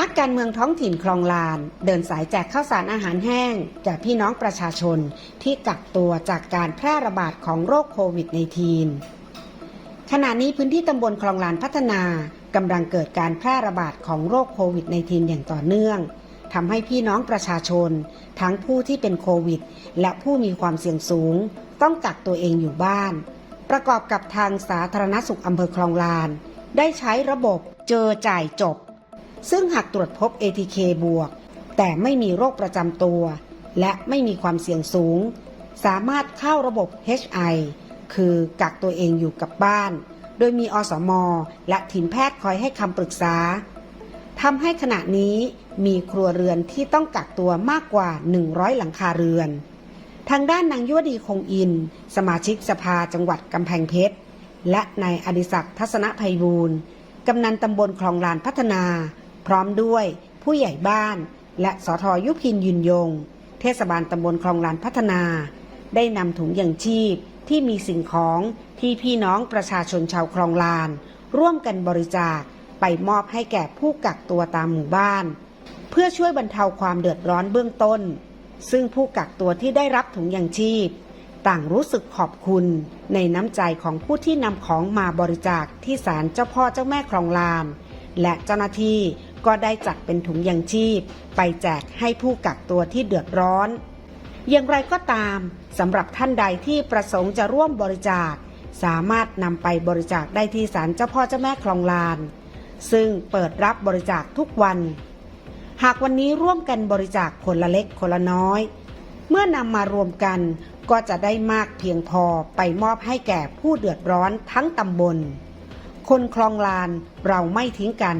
นักการเมืองท้องถิ่นคลองลาน เดินสายแจกข้าวสารอาหารแห้งแก่พี่น้องประชาชนที่กักตัวจากการแพร่ระบาดของโรคโควิด -19 ขณะนี้พื้นที่ตำบลคลองลานพัฒนากำลังเกิดการแพร่ระบาดของโรคโควิด -19 อย่างต่อเนื่องทำให้พี่น้องประชาชน ทั้งผู้ที่เป็นโควิด และผู้มีความเสี่ยงสูง ต้องกักตัวเองอยู่บ้าน ประกอบกับทางสาธารณสุขอำเภอคลองลาน ได้ใช้ระบบเจอจ่ายจบ ซึ่งหากตรวจพบ ATK บวก แต่ไม่มีโรคประจำตัว และไม่มีความเสี่ยงสูง สามารถเข้าระบบ HI คือกักตัวเองอยู่กับบ้าน โดยมีอสม และทีมแพทย์คอยให้คำปรึกษาทำให้ขณะนี้มีครัวเรือนที่ต้องกักตัวมากกว่า 100 หลังคาเรือน ทางด้านนางยวดีคงอิน สมาชิกสภาจังหวัดกำแพงเพชร และนายอดิศักดิ์ทัศนภัยบูรณ์กำนันตำบลคลองลานพัฒนา พร้อมด้วย ผู้ใหญ่บ้าน และสทยุพินยืนยง เทศบาลตำบลคลองลานพัฒนา ได้นำถุงยังชีพที่มีสิ่งของที่พี่น้องประชาชนชาวคลองลาน ร่วมกันบริจาคไปมอบให้แก่ผู้กักตัวตามหมู่บ้าน เพื่อช่วยบรรเทาความเดือดร้อนเบื้องต้น ซึ่งผู้กักตัวที่ได้รับถุงยังชีพ ต่างรู้สึกขอบคุณในน้ำใจของผู้ที่นำของมาบริจาคที่ศาลเจ้าพ่อเจ้าแม่คลองลาน และเจ้าหน้าที่ ก็ได้จัดเป็นถุงยังชีพ ไปแจกให้ผู้กักตัวที่เดือดร้อน อย่างไรก็ตามสำหรับท่านใดที่ประสงค์จะร่วมบริจาค สามารถนำไปบริจาคได้ที่ศาลเจ้าพ่อเจ้าแม่คลองลาน ซึ่งเปิดรับบริจาคทุกวัน หากวันนี้ร่วมกันบริจาคคนละเล็กคนละน้อย เมื่อนำมารวมกันก็จะได้มากเพียงพอไปมอบให้แก่ผู้เดือดร้อนทั้งตำบล คนคลองลานเราไม่ทิ้งกัน